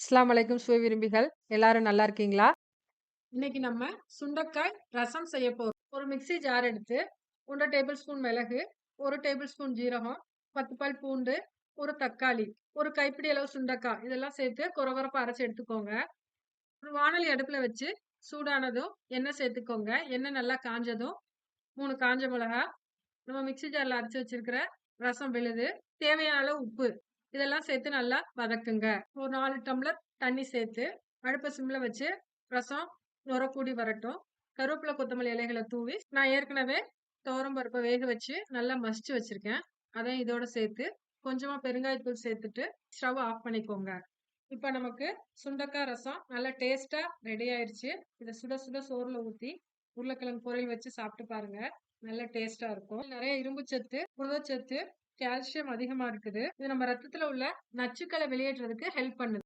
இஸ்லாம் அலைக்கும் சுவை விரும்பிகள் எல்லாரும் நல்லா இருக்கீங்களா? இன்னைக்கு நம்ம சுண்டக்காய் ரசம் செய்ய போறோம். ஒரு மிக்ஸி ஜார் எடுத்து ஒன்றரை டேபிள் ஸ்பூன் மிளகு, ஒரு டேபிள் ஸ்பூன் ஜீரகம், 10 பல் பூண்டு, ஒரு தக்காளி, ஒரு கைப்பிடி அளவு சுண்டக்காய் இதெல்லாம் சேர்த்து கொரகொரப்பா அரைச்சி எடுத்துக்கோங்க. ஒரு வானலி அடுப்புல வச்சு சூடானதும் எண்ணெய் சேர்த்துக்கோங்க. எண்ணெய் நல்லா காஞ்சதும் மூணு காஞ்ச மிளகா, நம்ம மிக்ஸி ஜார்ல அரைச்சி வச்சிருக்கிற ரசம் விழுது, தேவையான அளவு உப்பு இதெல்லாம் சேர்த்து நல்லா வதக்குங்க. ஒரு நாலு டம்ளர் தண்ணி சேர்த்து அடுப்பை சிம்ல வச்சு ரசம் நுர கூடி வரட்டும். கருவேப்பிலை, கொத்தமல்லி இலைகளை தூவி நான் ஏற்கனவே துவரம் பருப்பை வேக வச்சு நல்லா மசிச்சு வச்சிருக்கேன். அதையும் இதோட சேர்த்து கொஞ்சமா பெருங்காயத்தூள் சேர்த்துட்டு ஸ்டவ் ஆஃப் பண்ணிக்கோங்க. இப்ப நமக்கு சுண்டைக்காய் ரசம் நல்லா டேஸ்டா ரெடி ஆயிடுச்சு இதை சுட சுட சோறுல ஊத்தி உருளைக்கிழங்கு பொரியல் வச்சு சாப்பிட்டு பாருங்க. நல்ல டேஸ்டா இருக்கும். நிறைய இரும்பு சத்து, புரதச்சத்து, கால்சியம் அதிகமா இருக்குது. இது நம்ம ரத்தத்துல உள்ள நச்சுக்களை வெளியேற்றுறதுக்கு ஹெல்ப் பண்ணுது.